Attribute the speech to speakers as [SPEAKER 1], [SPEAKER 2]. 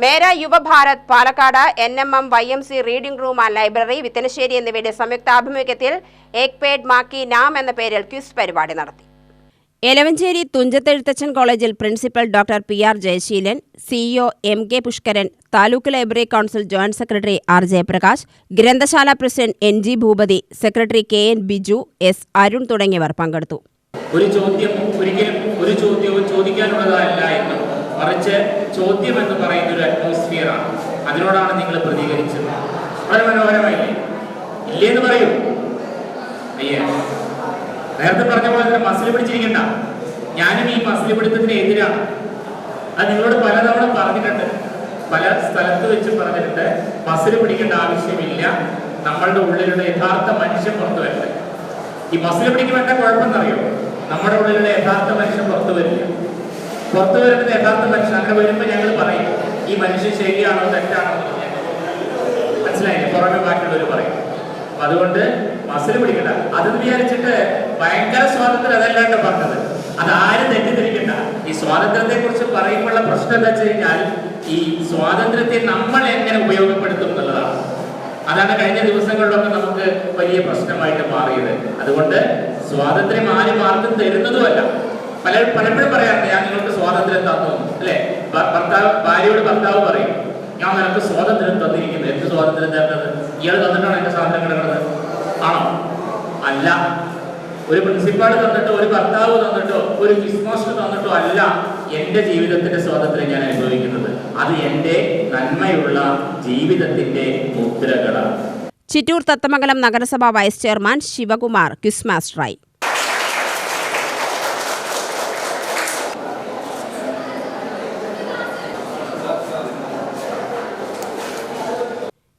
[SPEAKER 1] Mera Yuvabharat Palakkad N M M Y M C reading room and library Vithanassery എന്നിവയുടെ സംയുക്താഭിമുഖ്യത്തിൽ ഏക് പേഡ് മാക്കി നാം എന്ന പേരിൽ ക്വിസ് പരിപാടി നടത്തി. എലവഞ്ചേരി തുഞ്ചത്തെഴുത്തച്ഛൻ കോളേജിൽ principal doctor P R Jayaseelan CEO M K Pushkaran taluk library council joint secretary R Jayaprakash ഗ്രന്ഥശാല president N G Bhoopathi secretary K N Biju S Arun തുടങ്ങിയവർ പങ്കെടുത്തു.
[SPEAKER 2] ഒരു ചോദ്യം ഒരിക്കലും ഒരു ചോദ്യവും ചോദിക്കാനുള്ളതല്ല എന്ന് മറിച്ച് ചോദ്യം എന്ന് പറയുന്ന ഒരു അറ്റ്മോസ്ഫിയറാണ് അതിനോടാണ് നിങ്ങൾ പ്രതികരിച്ചത്. വളരെ മനോഹരമായില്ലേ ഇല്ലേ എന്ന് പറയൂ. അയ്യേ. നേരത്തെ പറഞ്ഞ പോലെ തന്നെ മസിൽ പിടിച്ചിരിക്കണ്ട. ഞാനും ഈ മസിൽ പിടുത്തത്തിന് എതിരാണ്. അത് നിങ്ങളോട് പലതവണ പറഞ്ഞിട്ടുണ്ട്. പല സ്ഥലത്ത് വെച്ച് പറഞ്ഞിട്ടുണ്ട്. മസിൽ പിടിക്കേണ്ട ആവശ്യമില്ല. നമ്മളുടെ ഉള്ളിലുള്ള യഥാർത്ഥ മനുഷ്യൻ പുറത്തു വരട്ടെ. ഈ മസിൽ പിടിക്കുമ്പോൾ എന്താ കുഴപ്പമെന്നറിയോ? നമ്മുടെ ഉള്ളിലുള്ള യഥാർത്ഥ മനുഷ്യൻ പുറത്തു വരില്ല. പുറത്തു വരുന്നത് യഥാർത്ഥ മനുഷ്യൻ അങ്ങനെ വരുമ്പോൾ ഞങ്ങൾ പറയും ഈ മനുഷ്യൻ ശരിയാണോ തെറ്റാണോ മനസ്സിലായില്ലേ? പുറമെ ബാക്കിയുള്ളവർ പറയും. അപ്പൊ അതുകൊണ്ട് മസിൽ പിടിക്കണ്ട. അത് വിചാരിച്ചിട്ട് ഭയങ്കര സ്വാതന്ത്ര്യം അതല്ലാണ്ട് പറഞ്ഞത്. അത് ആരും തെറ്റിദ്ധരിക്കണ്ട. ഈ സ്വാതന്ത്ര്യത്തെ കുറിച്ച് പറയുമ്പോഴുള്ള പ്രശ്നം എന്താ വെച്ച് കഴിഞ്ഞാൽ ഈ സ്വാതന്ത്ര്യത്തെ നമ്മൾ എങ്ങനെ ഉപയോഗപ്പെടുത്തും എന്നുള്ളതാണ്. അതാണ് കഴിഞ്ഞ ദിവസങ്ങളിലൊക്കെ നമുക്ക് വലിയ പ്രശ്നമായിട്ട് മാറിയത്. അതുകൊണ്ട് സ്വാതന്ത്ര്യം ആരും ആർക്കും തരുന്നതുമല്ല. പല പലപ്പോഴും പറയാറുണ്ട് ഞാൻ നിങ്ങൾക്ക് സ്വാതന്ത്ര്യം തന്നു അല്ലെ? ഭർത്താവ് ഭാര്യയോട് ഭർത്താവ് പറയും ഞാൻ നിനക്ക് സ്വാതന്ത്ര്യം തന്നിരിക്കുന്നു. എന്ത് സ്വാതന്ത്ര്യം തരുന്നത് ഇയാൾ തന്നിട്ടാണ് എന്റെ സ്വാതന്ത്ര്യം കിടക്കുന്നത്? ആണോ? അല്ല. ഒരു പ്രിൻസിപ്പാൾ തന്നിട്ടോ ഒരു ഭർത്താവ് തന്നിട്ടോ ഒരു മാസ്റ്റർ തന്നിട്ടോ അല്ല എന്റെ ജീവിതത്തിന്റെ സ്വാതന്ത്ര്യം ഞാൻ അനുഭവിക്കുന്നത്. അത് എന്റെ നന്മയുള്ള ജീവിതത്തിന്റെ മുദ്രകളാണ്.
[SPEAKER 1] ചിറ്റൂർ തത്തമംഗലം നഗരസഭാ വൈസ് ചെയർമാൻ ശിവകുമാർ ക്വിസ് മാസ്റ്ററായി.